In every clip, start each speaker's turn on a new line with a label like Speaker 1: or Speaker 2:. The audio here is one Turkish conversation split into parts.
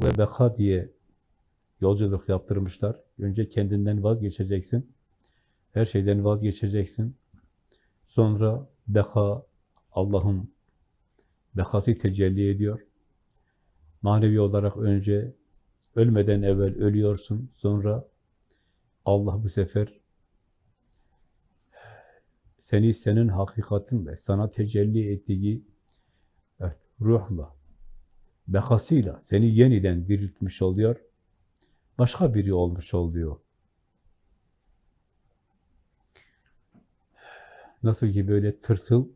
Speaker 1: ve beka diye yolculuk yaptırmışlar. Önce kendinden vazgeçeceksin. Her şeyden vazgeçeceksin. Sonra beka, Allah'ın bekası tecelli ediyor. Manevi olarak önce ölmeden evvel ölüyorsun. Sonra Allah bu sefer seni senin hakikatinle, sana tecelli ettiği evet, ruhla, bekasıyla seni yeniden diriltmiş oluyor. Başka biri olmuş oluyor. Nasıl ki böyle tırtıl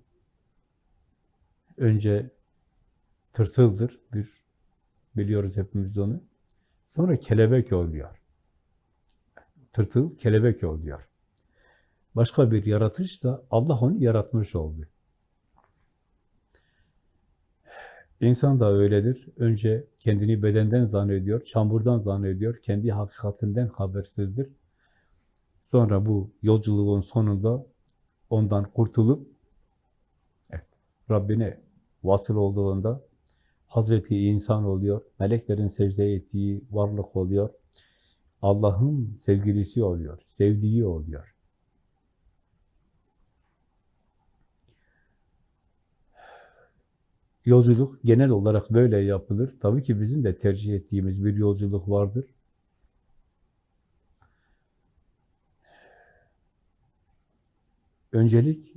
Speaker 1: önce tırtıldır bir biliyoruz hepimiz onu. Sonra kelebek oluyor. Tırtıl kelebek oluyor. Başka bir yaratış da Allah onu yaratmış oldu. İnsan da öyledir. Önce kendini bedenden zannediyor, çamurdan zannediyor, kendi hakikatinden habersizdir. Sonra bu yolculuğun sonunda ondan kurtulup evet, Rabbine vasıl olduğunda Hazreti insan oluyor, meleklerin secde ettiği varlık oluyor, Allah'ın sevgilisi oluyor, sevdiği oluyor. Yolculuk genel olarak böyle yapılır. Tabii ki bizim de tercih ettiğimiz bir yolculuk vardır. Öncelik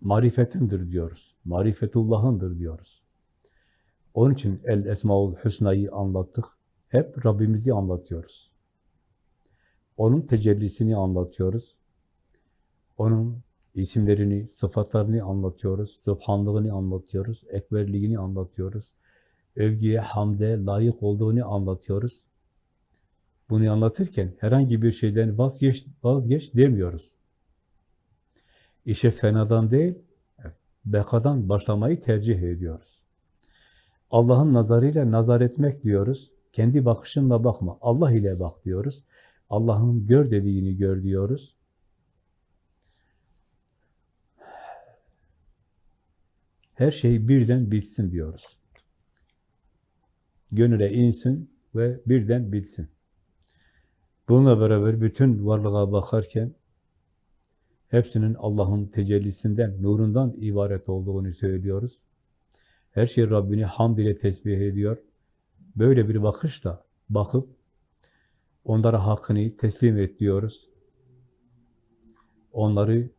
Speaker 1: marifetindir diyoruz. Marifetullah'ındır diyoruz. Onun için El Esmaül Hüsna'yı anlattık. Hep Rabbimizi anlatıyoruz. Onun tecellisini anlatıyoruz. Onun isimlerini, sıfatlarını anlatıyoruz. Subhanlığını anlatıyoruz. Ekberliğini anlatıyoruz. Övgüye, hamde layık olduğunu anlatıyoruz. Bunu anlatırken herhangi bir şeyden vazgeç, vazgeç demiyoruz. İşe fenadan değil, bekadan başlamayı tercih ediyoruz. Allah'ın nazarıyla nazar etmek diyoruz. Kendi bakışınla bakma. Allah ile bak diyoruz. Allah'ın gör dediğini gör diyoruz. Her şey birden bitsin diyoruz. Gönüle insin ve birden bitsin. Bununla beraber bütün varlığa bakarken hepsinin Allah'ın tecellisinden, nurundan ibaret olduğunu söylüyoruz. Her şey Rabbini hamd ile tesbih ediyor. Böyle bir bakışla bakıp onlara hakkını teslim et diyoruz. Onları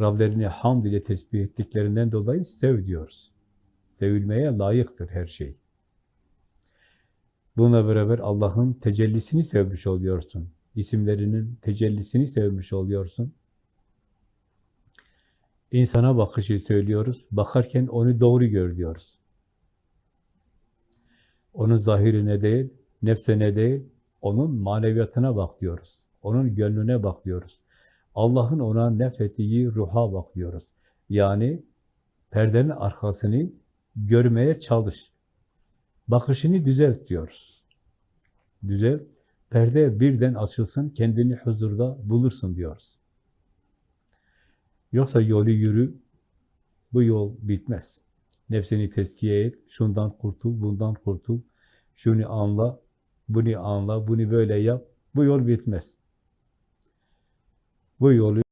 Speaker 1: Rablerini hamd ile tesbih ettiklerinden dolayı sev diyoruz. Sevilmeye layıktır her şey. Bununla beraber Allah'ın tecellisini sevmiş oluyorsun. İsimlerinin tecellisini sevmiş oluyorsun. İnsana bakışı söylüyoruz. Bakarken onu doğru gör diyoruz. Onun zahirine değil, nefsine değil, onun maneviyatına bak diyoruz. Onun gönlüne bak diyoruz. Allah'ın ona nefettiği ruha bak diyoruz. Yani perdenin arkasını görmeye çalış. Bakışını düzelt diyoruz. Düzelt, perde birden açılsın, kendini huzurda bulursun diyoruz. Yoksa yolu yürü, bu yol bitmez. Nefsini teskiye et, şundan kurtul, bundan kurtul, şunu anla, bunu anla, bunu böyle yap, bu yol bitmez. Bu yolu